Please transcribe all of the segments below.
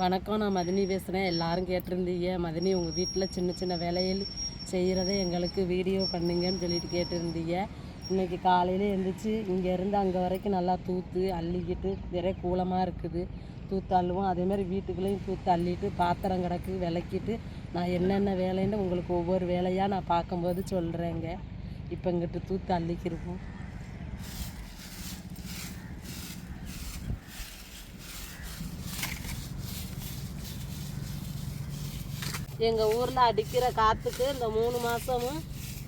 வணக்கம் நான் மதினி பேசுகிறேன் எல்லாரும் கேட்டிருந்தீங்க. மதினி உங்கள் வீட்டில் சின்ன சின்ன வேலையில் செய்கிறத எங்களுக்கு வீடியோ பண்ணுங்கன்னு சொல்லிட்டு கேட்டிருந்தீங்க. இன்னைக்கு காலையில் எழுந்திரிச்சு இங்கேருந்து அங்கே வரைக்கும் நல்லா தூத்து அள்ளிக்கிட்டு நிறைய கூலமாக இருக்குது. தூத்து அள்ளுவோம். அதேமாதிரி வீட்டுக்குள்ளேயும் தூத்து அள்ளிட்டு பாத்திரம் கிடக்கு விளக்கிட்டு நான் என்னென்ன வேலைன்னு உங்களுக்கு ஒவ்வொரு வேலையாக நான் பார்க்கும்போது சொல்கிறேங்க இப்போ இங்கிட்டு தூத்து அள்ளிக்கிருப்போம் எங்கள் ஊரில் அடிக்கிற காற்றுக்கு இந்த மூணு மாதமும்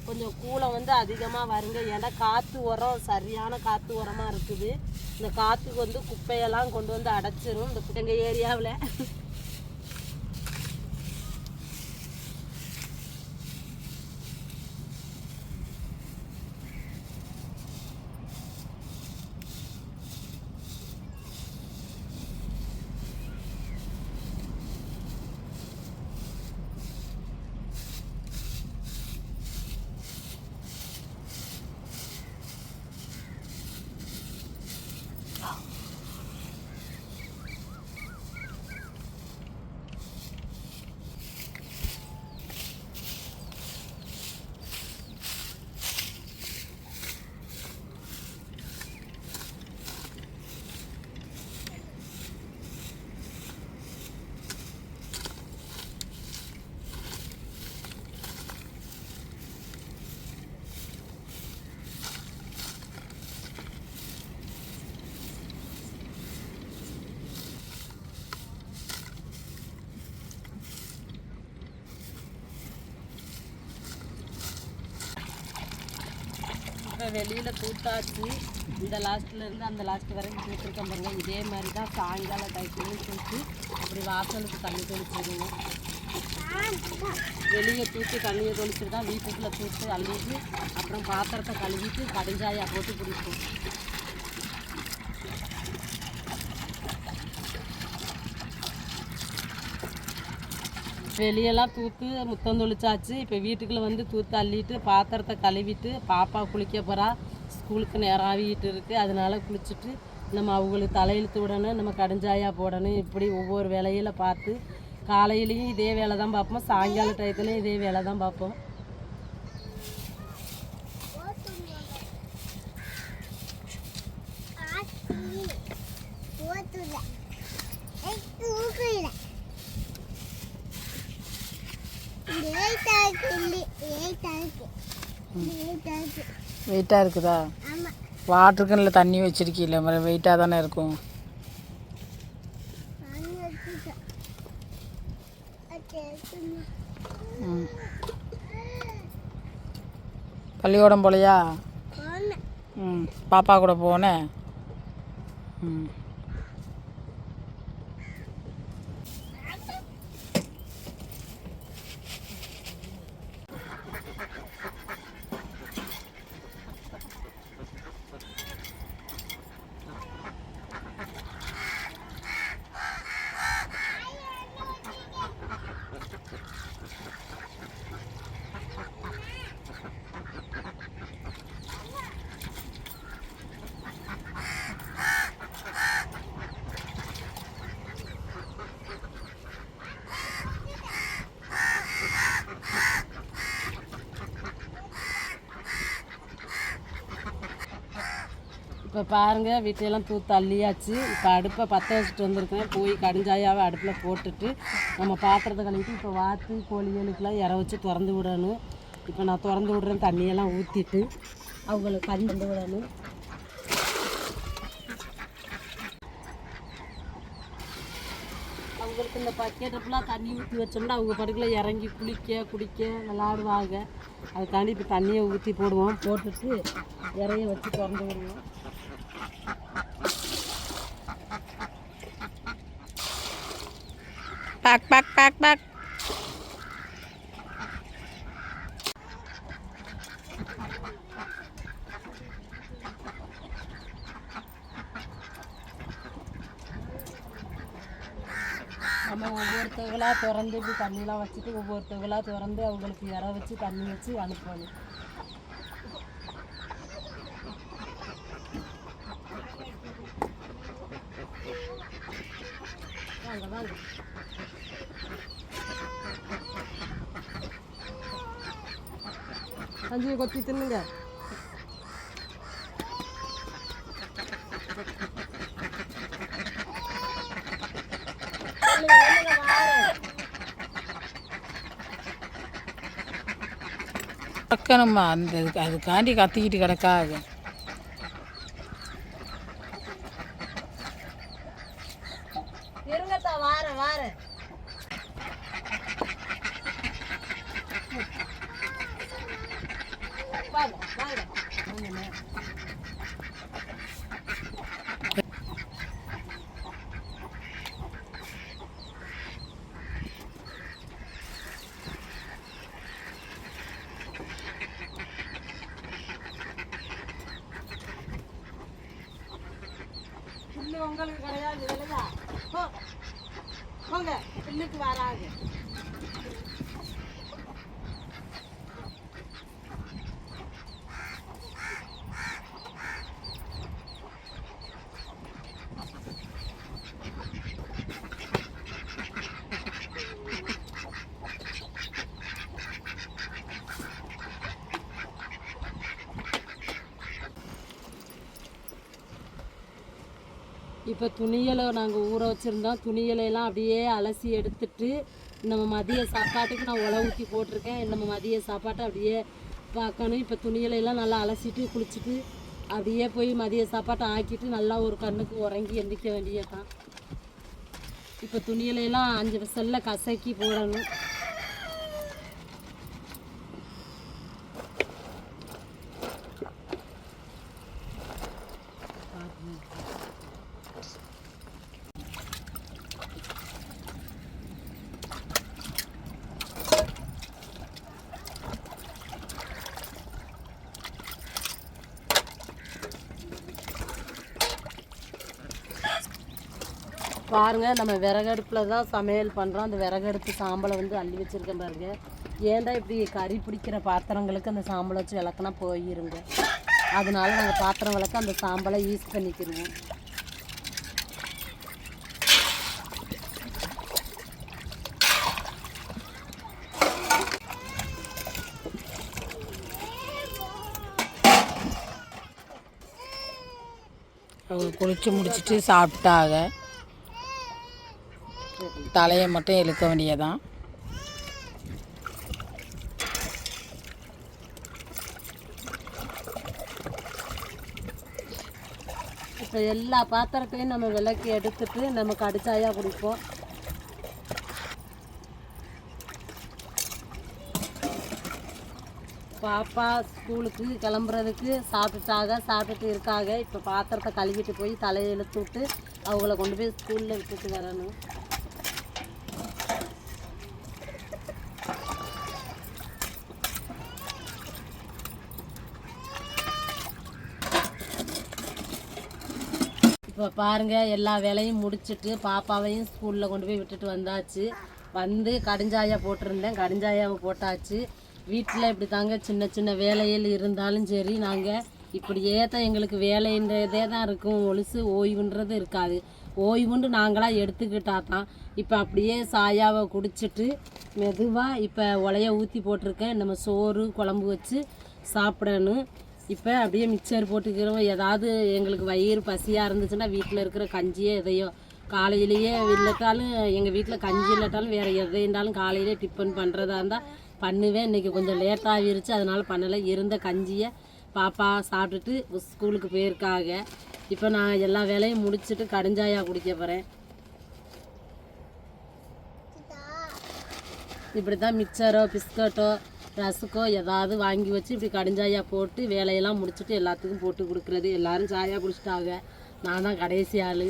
கொஞ்சம் கூலம் வந்து அதிகமாக வருங்க. ஏன்னா காற்று உரம் சரியான காற்று உரமாக இருக்குது. இந்த காற்றுக்கு வந்து குப்பையெல்லாம் கொண்டு வந்து அடைச்சிரும். இந்த எங்கள் ஏரியாவில் வெளியில் தூத்தாச்சு இந்த லாஸ்ட்லேருந்து அந்த லாஸ்ட் வரைக்கும் தூத்துருக்கோம் பாருங்க. இதே மாதிரி தான் சாயங்கால டைத்துலையும் தூத்து அப்படி வாசலுக்கு தண்ணி தெளிச்சிடுங்க வெளியே தூத்து தண்ணியை தெளிச்சுட்டு தான் வீட்டுக்குள்ளே தூத்து அள்ளிட்டு அப்புறம் பாத்திரத்தை கழுவிட்டு கடுஞ்சாயா போட்டு குடிப்போம். வெளியெல்லாம் தூத்து முத்தம் தொளிச்சாச்சு. இப்போ வீட்டுக்குள்ளே வந்து தூத்து அள்ளிட்டு பாத்திரத்தை கழுவிட்டு பாப்பா குளிக்க போகிறா ஸ்கூலுக்கு நேரம் ஆகிட்டு இருக்குது அதனால குளிச்சுட்டு நம்ம அவங்களுக்கு தலையெழுத்து விடணும் நம்ம கடுஞ்சாயா போடணும். இப்படி ஒவ்வொரு வேலையில பார்த்து காலையிலையும் இதே வேலை தான் பார்ப்போம் சாயங்கால டயத்துலையும் இதே வேலை தான் பார்ப்போம். வெயிட்டாக இருக்குதா? வாட்டருக்குன்னு தண்ணி வச்சிருக்கீல்ல மாதிரி வெயிட்டாக தானே இருக்கும். பள்ளிக்கூடம் போலையா? ம். பாப்பா கூட போனேன் ம். இப்போ பாருங்கள் வீட்டையெல்லாம் தூத்து அள்ளியாச்சு இப்போ அடுப்பை பற்ற வச்சுட்டு வந்திருக்கேன் போய் கடுஞ்சாயாவை அடுப்பில் போட்டுட்டு நம்ம பாத்திரத்தை கழுவிட்டு இப்போ வாத்து கோழிகளுக்கெல்லாம் இற வச்சு திறந்து விடணும். இப்போ நான் திறந்து விடுறேன் தண்ணியெல்லாம் ஊற்றிட்டு அவங்களுக்கு கஞ்சி வந்து விடணும். அவங்களுக்கு இந்த பக்கெட் ஃபுல்லாக தண்ணி ஊற்றி வச்சோம்னா அவங்க படுக்கல இறங்கி குளிக்க குடிக்க விளாடுவாங்க. அதுக்காண்டி இப்போ தண்ணியை ஊற்றி போடுவோம். போட்டுட்டு இறைய வச்சு திறந்து விடுவோம். பாக் பேக் பேக் பேக் நம்ம ஒவ்வொருத்தவங்களாக திறந்து இப்படி தண்ணியெலாம் வச்சுட்டு ஒவ்வொருத்தவங்களாக திறந்து அவங்களுக்கு இற வச்சு தண்ணி வச்சு அனுப்பணும். வாங்க வாங்க. கொத்தி தின்னுங்க. பக்கணுமா அந்த அதுக்காண்டி கத்திக்கிட்டு கிடக்காது. அது வாரேன் வாரேன். வாங்க লাগে இப்போ துணியலை நாங்கள் ஊற வச்சுருந்தோம். துணியலையெல்லாம் அப்படியே அலசி எடுத்துட்டு நம்ம மதிய சாப்பாட்டுக்கு நான் உழவு ஊற்றி போட்டிருக்கேன். நம்ம மதிய சாப்பாட்டை அப்படியே பார்க்கணும். இப்போ துணியலையெல்லாம் நல்லா அலசிட்டு குளிச்சுட்டு அப்படியே போய் மதிய சாப்பாட்டை ஆக்கிட்டு நல்லா ஒரு கண்ணுக்கு உறங்கி எந்திரிக்க வேண்டியதுதான். இப்போ துணியலையெல்லாம் அஞ்சு செல்ல கசக்கி போடணும். பாருங்க நம்ம விறகடுப்பில் தான் சமையல் பண்ணுறோம் அந்த விறகடுப்பு சாம்பலை வந்து அள்ளி வச்சுருக்கேன் பாருங்க. ஏன்டா இப்படி கறி பிடிக்கிற பாத்திரங்களுக்கு அந்த சாம்பலை வச்சு விளக்குனா போயிருங்க. அதனால நாங்கள் பாத்திரம் விளக்க அந்த சாம்பலை யூஸ் பண்ணிக்கிறோம் அவங்க குளிச்சு முடிச்சிட்டு சாப்பிட்டாக தலையை மட்டும் இழுக்க வேண்டியதான் இப்போ எல்லா பாத்திரத்தையும் நம்ம விளக்கி எடுத்துட்டு நமக்கு அடிச்சாயாக குடிப்போம். பாப்பா ஸ்கூலுக்கு கிளம்புறதுக்கு சாப்பிட்டாக சாப்பிட்டுட்டு இருக்காங்க இப்போ பாத்திரத்தை கழுவிட்டு போய் தலையை இழுத்து விட்டு அவங்கள கொண்டு போய் ஸ்கூலில் விட்டுட்டு வரணும். இப்போ பாருங்கள் எல்லா வேலையும் முடிச்சுட்டு பாப்பாவையும் ஸ்கூலில் கொண்டு போய் விட்டுட்டு வந்தாச்சு. வந்து கடுஞ்சாயா போட்டிருந்தேன். கடுஞ்சாயாவை போட்டாச்சு. வீட்டில் இப்படி தாங்க சின்ன சின்ன வேலைகள் இருந்தாலும் சரி நாங்கள் இப்படியே தான் எங்களுக்கு வேலைன்றதே தான் இருக்கும். ஒழுசு ஓய்வுன்றது இருக்காது. ஓய்வுண்டு நாங்களாக எடுத்துக்கிட்டா தான். இப்போ அப்படியே சாயாவை குடிச்சிட்டு மெதுவாக இப்போ உலைய ஊற்றி போட்டிருக்கேன். நம்ம சோறு குழம்பு வச்சு சாப்பிடணும். இப்போ அப்படியே மிக்சர் போட்டுக்கிறோம். ஏதாவது எங்களுக்கு வயிறு பசியாக இருந்துச்சுன்னா வீட்டில் இருக்கிற கஞ்சியே எதையோ காலையிலேயே இல்லைட்டாலும் எங்கள் வீட்டில் கஞ்சி இல்லைட்டாலும் வேறு எதை இருந்தாலும் காலையிலே டிஃபன் பண்ணுறதா இருந்தால் பண்ணுவேன். இன்றைக்கி கொஞ்சம் லேட்டாகிருச்சு அதனால் பண்ணலை. இருந்த கஞ்சியை பாப்பா சாப்பிட்டுட்டு ஸ்கூலுக்கு போயிருக்காங்க. இப்போ நான் எல்லா வேலையும் முடிச்சுட்டு கடுஞ்சாயா குடிக்க போகிறேன் இப்படி தான் மிக்சரோ பிஸ்கட்டோ ரசுக்கோ ஏதாவது வாங்கி வச்சு இப்படி கடுஞ்சாயா போட்டு வேலையெல்லாம் முடிச்சுட்டு எல்லாத்துக்கும் போட்டு கொடுக்குறது. எல்லாரும் சாயா குடிச்சிட்டாங்க. நான் தான் கடைசி ஆள்.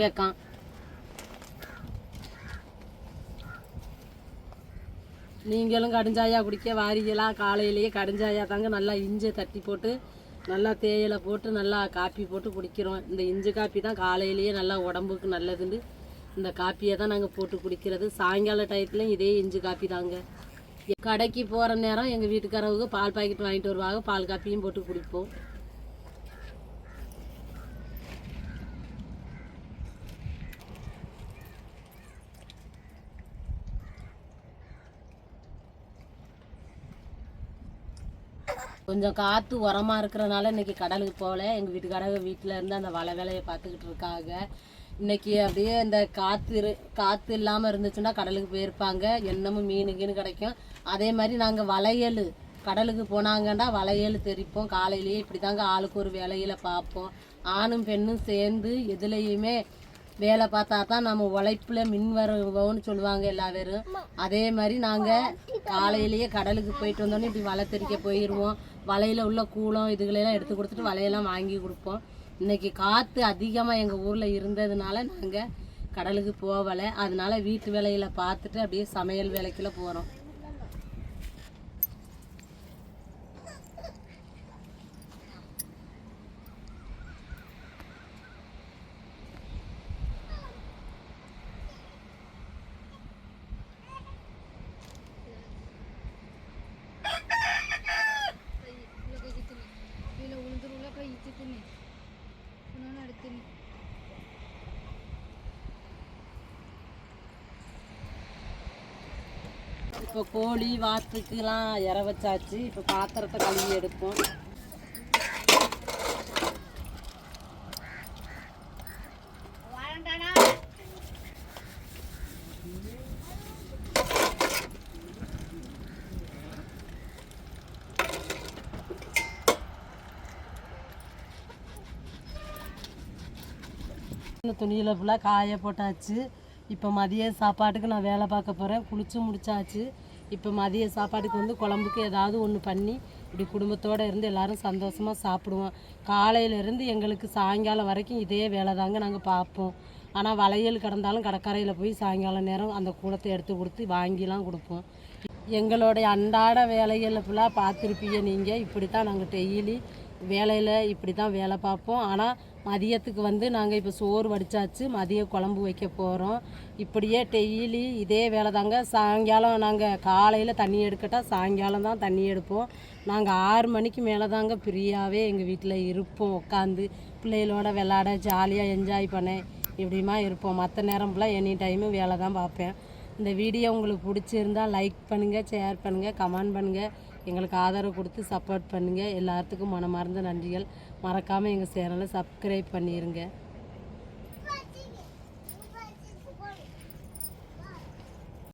கேட்கான். நீங்களும் கடுஞ்சாயா குடிக்க வாரீங்களா? காலையிலேயே கடுஞ்சாயா தாங்க நல்லா இஞ்சி தட்டி போட்டு நல்லா தேயிலை போட்டு நல்லா காப்பி போட்டு குடிக்கிறோம். இந்த இஞ்சி காப்பி தான் காலையிலேயே நல்லா உடம்புக்கு நல்லதுன்னு இந்த காப்பியை தான் நாங்கள் போட்டு குடிக்கிறது. சாயங்கால டயத்துலையும் இதே இஞ்சி காப்பி தாங்க. கடைக்கு போகிற நேரம் எங்கள் வீட்டுக்காரவங்க பால் பாக்கெட் வாங்கிட்டு வருவாங்க. பால் காப்பியும் போட்டு குடிப்போம். கொஞ்சம் காற்று உரமாக இருக்கிறனால இன்றைக்கி கடலுக்கு போகல. எங்கள் வீட்டுக்காரங்க வீட்டில் இருந்து அந்த வலை வேலையை பார்த்துக்கிட்டு இருக்காங்க. இன்னைக்கு அப்படியே இந்த காற்று காற்று இல்லாமல் இருந்துச்சுன்னா கடலுக்கு போயிருப்பாங்க. என்னமும் மீன் கீனு கிடைக்கும். அதே மாதிரி நாங்கள் வளையல் கடலுக்கு போனாங்கன்னா வளையல் தெரிப்போம் காலையிலேயே இப்படி தாங்க ஆளுக்கு ஒரு வேலையில் பார்ப்போம். ஆணும் பெண்ணும் சேர்ந்து எதுலேயுமே வேலை பார்த்தா தான் நம்ம உழைப்பில் மின் வருவோம்னு சொல்லுவாங்க எல்லா பேரும். அதே மாதிரி நாங்கள் காலையிலேயே கடலுக்கு போயிட்டு வந்தோடனே இப்படி வலை தெறிக்க போயிடுவோம் வலையில் உள்ள கூலம் இதுகளெல்லாம் எடுத்து கொடுத்துட்டு வலையெல்லாம் வாங்கி கொடுப்போம். இன்னைக்கு காற்று அதிகமாக எங்கள் ஊரில் இருந்ததுனால நாங்கள் கடலுக்கு போகலை. அதனால வீட்டு வேலையில் பார்த்துட்டு அப்படியே சமையல் வேலைக்குள்ளே போகிறோம் இப்போ கோழி வாத்துக்கெலாம் இற வச்சாச்சு. இப்போ பாத்திரத்தை கழுவி எடுப்போம். இந்த துணியில் ஃபுல்லாக காய போட்டாச்சு. இப்போ மதிய சாப்பாட்டுக்கு நான் வேலை பார்க்க போகிறேன் குளிச்சு முடிச்சாச்சு. இப்போ மதிய சாப்பாட்டுக்கு வந்து குழம்புக்கு ஏதாவது ஒன்று பண்ணி இப்படி குடும்பத்தோடு இருந்து எல்லாரும் சந்தோஷமாக சாப்பிடுவோம். காலையிலேருந்து எங்களுக்கு சாயங்காலம் வரைக்கும் இதே வேலை தாங்க நாங்கள் பார்ப்போம். ஆனால் வளையல் கிடந்தாலும் கடற்கரையில் போய் சாயங்காலம் நேரம் அந்த கூடத்தை எடுத்து கொடுத்து வாங்கிலாம் கொடுப்போம். எங்களுடைய அன்றாட வேலைகளை ஃபுல்லாக பார்த்துருப்பீங்க நீங்கள் இப்படி தான் நாங்கள் டெய்லி வேலையில் இப்படி தான் வேலை பார்ப்போம். ஆனால் மதியத்துக்கு வந்து நாங்கள் இப்போ சோறு வடிச்சாச்சு மதிய குழம்பு வைக்க போகிறோம் இப்படியே டெய்லி இதே வேலை தாங்க. சாயங்காலம் நாங்கள் காலையில் தண்ணி எடுக்கட்டா சாயங்காலம் தான் தண்ணி எடுப்போம். நாங்கள் ஆறு மணிக்கு மேலே தாங்க ஃப்ரீயாகவே எங்கள் வீட்டில் இருப்போம். உட்காந்து பிள்ளைகளோட விளாட ஜாலியாக என்ஜாய் பண்ண இப்படிமா இருப்போம். மற்ற நேரம் ஃபுல்லாக எனி டைமும் வேலை தான் பார்ப்பேன். இந்த வீடியோ உங்களுக்கு பிடிச்சிருந்தா லைக் பண்ணுங்கள் ஷேர் பண்ணுங்கள் கமெண்ட் பண்ணுங்கள் எங்களுக்கு ஆதரவு கொடுத்து சப்போர்ட் பண்ணுங்கள் எல்லாத்துக்கும் மனமார்ந்த நன்றிகள். மறக்காமல் எங்கள் சேனலை சப்ஸ்கிரைப் பண்ணிடுங்க